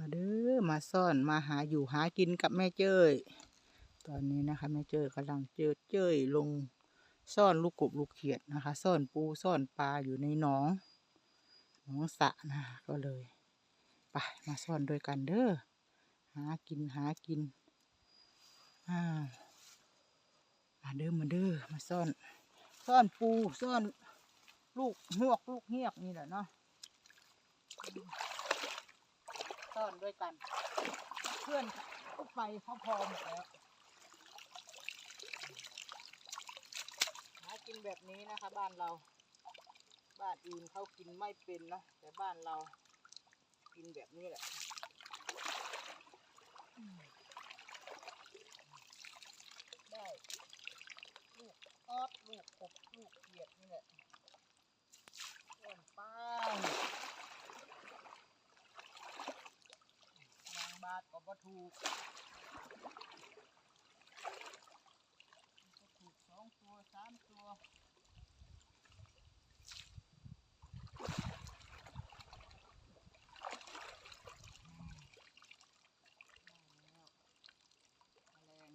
มาเด้อมาซ่อนมาหาอยู่หากินกับแม่เจ้ยตอนนี้นะคะแม่เจ้ยกำลังเจอเจ้ยลงซ่อนลูกกบลูกเขียดนะคะ ซ่อนปูซ่อนปลาอยู่ในหนองหนองสะนะคะก็เลยไปมาซ่อนด้วยกันเด้อหากินหากินอ้าวมาเด้อมาเด้อมาซ่อน ซ่อนปูซ่อนลูกหวกลูกเหียกนี่แหละเนาะ ซ่อนด้วยกัน เพื่อนก็ไปเขาพอหมดแล้วหากินแบบนี้นะคะ บ้านเรา บ้านอื่นเขากินไม่เป็นนะแต่บ้านเรากินแบบนี้แหละได้ลูกออดลูกกบลูกเขียดนี่แหละเพื่อนป้างนาง บ่ถูกสองตัวสามตัว ได้แล้วแมลง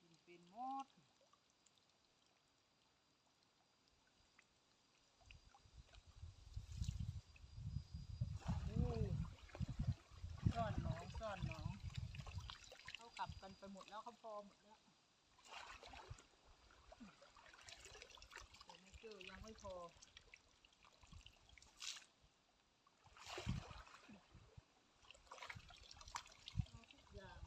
กินเป็นหมดนี่ซ่อนหนองซ่อนหนองเขากลับกันไปหมดแล้วเขาพอหมดแล้วแต่ไม่ เจอยังไม่พอ เอาทุกอย่าง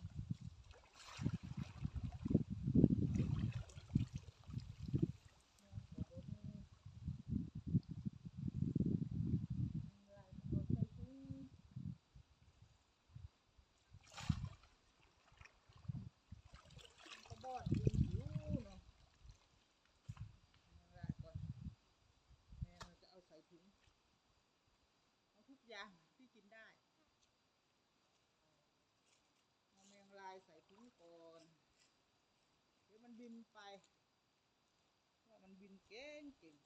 ก็บอดดีอยู่เนาะเอาละก่อนแม่เราจะเอาใส่ถุงเอาทุกอย่างที่กินได้ เอาแมงลายใส่ถุงก่อน เดี๋ยวมันบินไปว่ามันบิน เก่งเก่ง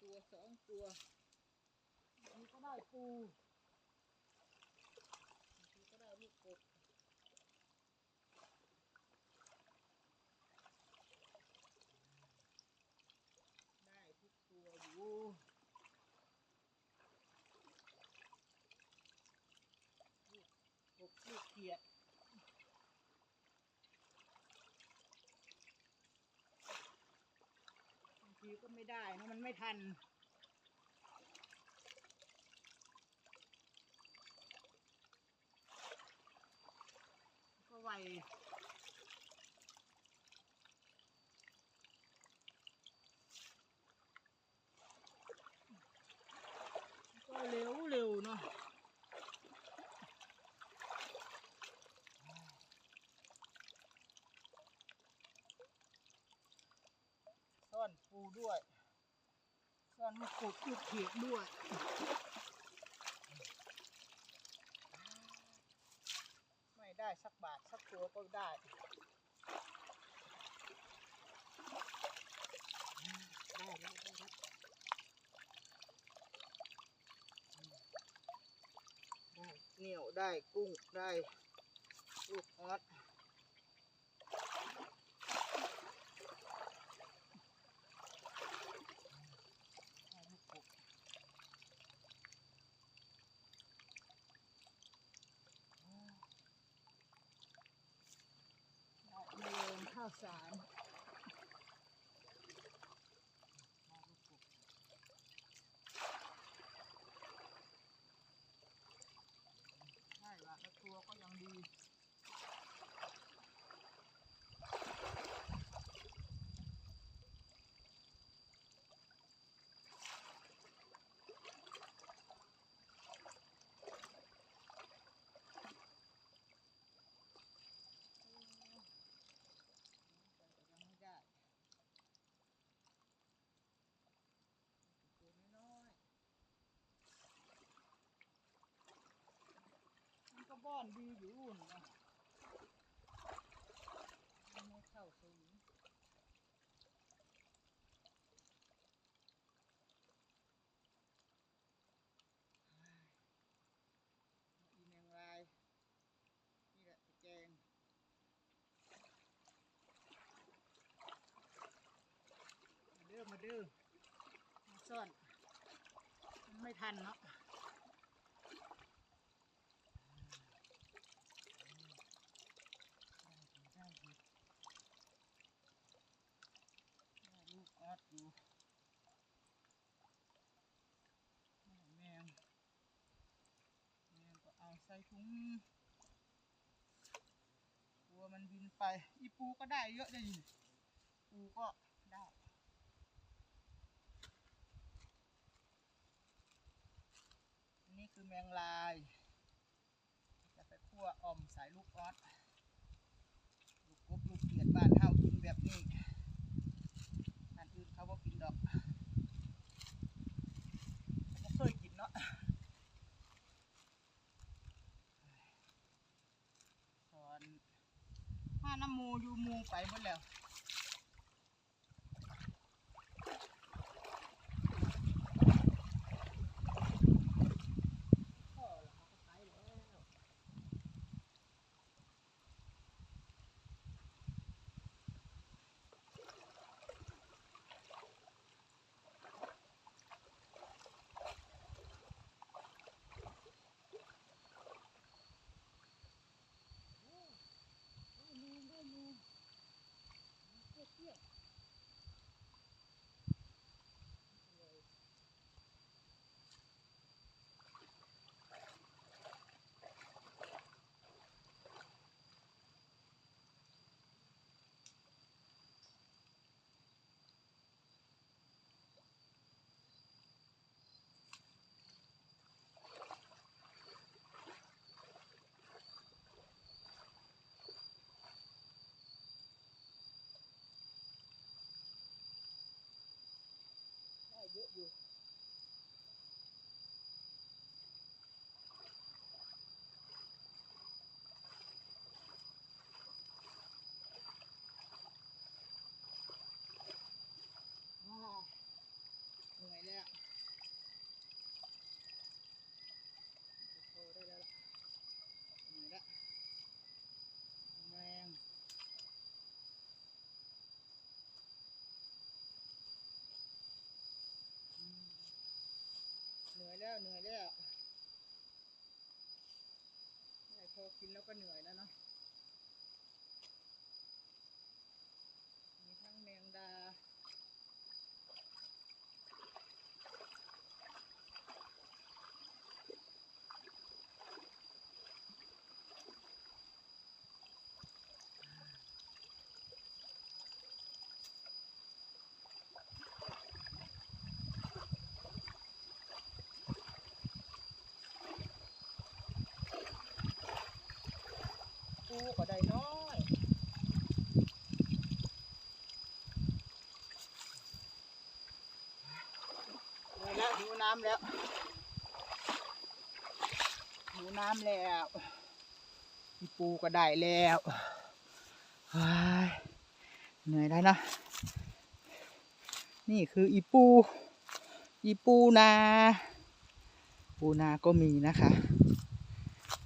ตัวสองตัวบางทีก็ได้ปูบางทีก็ได้ลูกกบได้ทุกตัวอยู่ ลูกลูกเขียดบาง ทีก็ไม่ได้นะมันไม่ทัน ก็ไวก็เร็วเร็วเนาะ ซ่อนปูด้วย ซ่อนลูกกบลูกเขียดด้วยไม่ได้สักบาทสักตัวก็ได้ได้แล้วได้แล้วได้เหนียวได้กุ้งได้ลูกออส ได้ลูกกบได้เม ล อนดีอยู่นนะไม่เข้าสูงอีแมงลาย นี่แหละตะแกงมาเด้อมาเด้อมาซ่อน ไม่ทันเนาะ ถุงกลัวมันบินไป อีปูก็ได้เยอะเลยปูก็ได้นี่คือแมงลาย จะไปคั่วอ่อมสายลูกออสลูกกบลูกเกียดบ้านเฮากินแบบนี้อันอื่นเขาบ่กินดอกเขาบ่เคยกินเนาะสอน ถ้าน้ำมูอยู่มูไปหมดแล้ว พ่อเหรอเขาก็ไปแล้ว ได้เยอะอยู่ ว้าวเหนื่อยแล้วจะโตได้แล้วล่ะเหนื่อยแล้วแรงอืมเหนื่อยแล้วเหนื่อยแล้วได้พอ กินแล้วก็เหนื่อยแล้วเนาะ ปูก็ได้น้อยเลยแล้วหิวน้ำแล้วหิวน้ำแล้วอีปูก็ได้แล้วเหนื่อยแล้วนะ นี่คืออีปู อีปูนา ปูนาก็มีนะคะ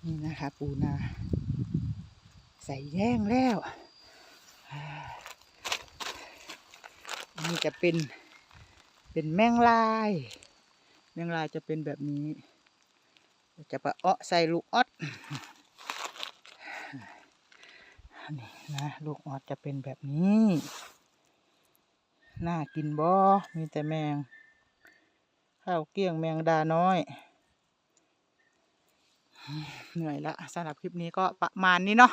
นี่นะคะ ปูนา ใส่แย่งแล้วนี่จะเป็นเป็นแมงลาย แมงลายจะเป็นแบบนี้ จะปะเอ้อใส่ลูกออดนี่นะลูกออดจะเป็นแบบนี้ น่ากินบ่มีแต่แมง ข้าวเกี้ยงแมงดาน้อย เหนื่อยละสำหรับคลิปนี้ก็ประมาณนี้เนาะ